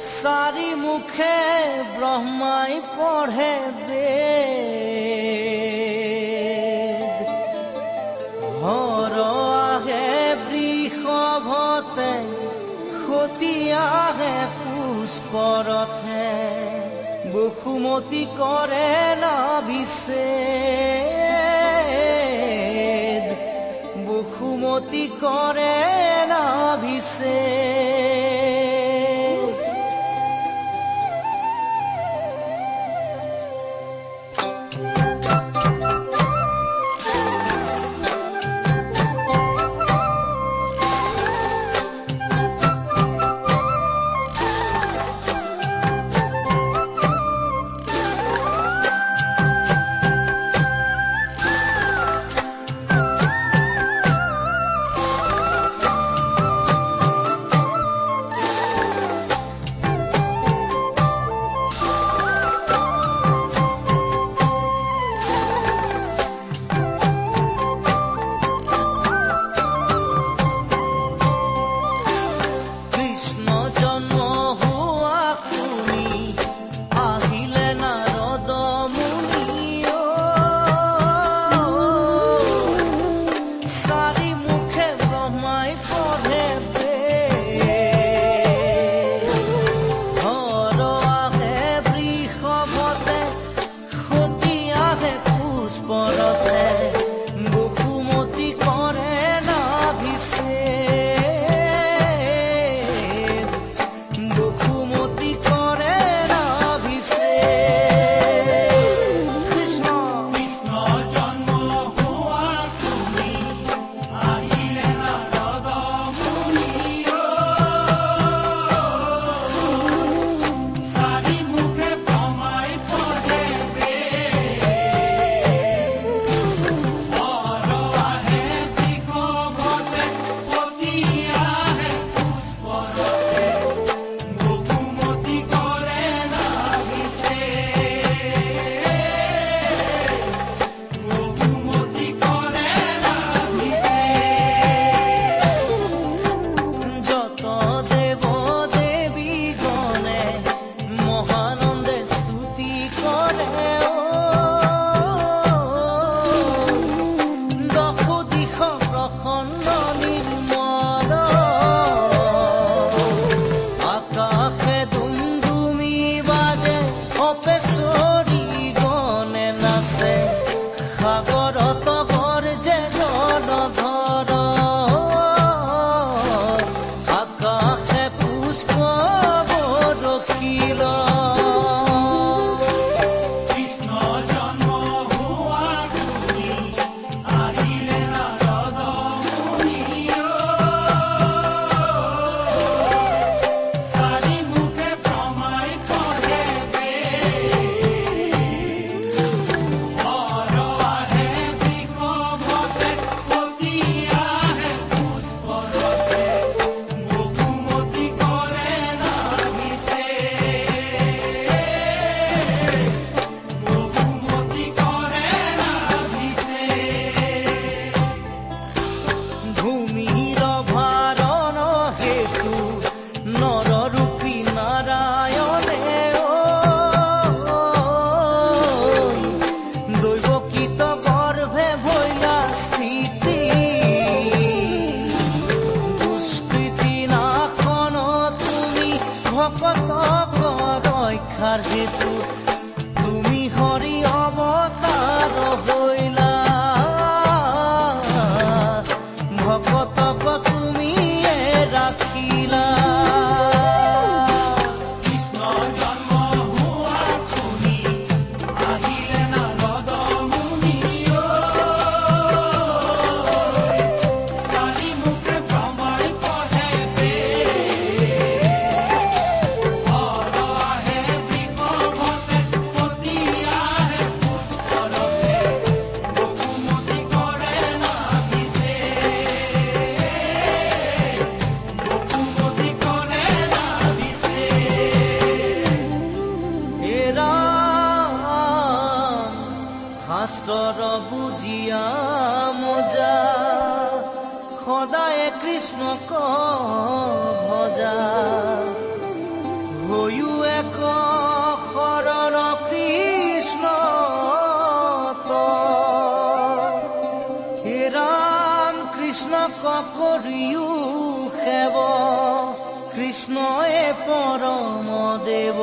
সারি মুখে ব্রহ্মাই পড়ে বেদ। হর আহে বৃষভতে, ক্ষতি আহে পুষ্পরথে। বসুমতি করে নাভিছে বসুমতি করে নাভিছে ভকত ৰক্ষাৰ যিটো অন্তর বুঝিয়া মজা। সদায় কৃষ্ণ ভজা হয়ু এক শৰণ কৃষ্ণ হে ৰাম কৃষ্ণ কৰিও সেৱ এ পৰম দেৱ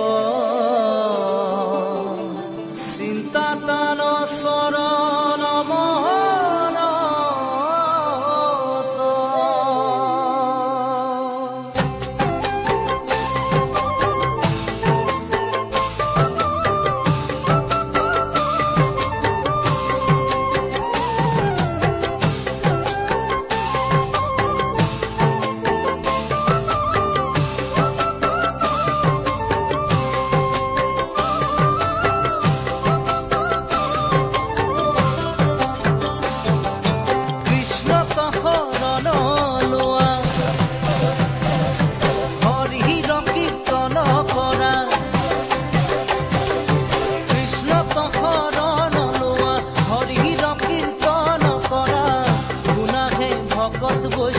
quando vou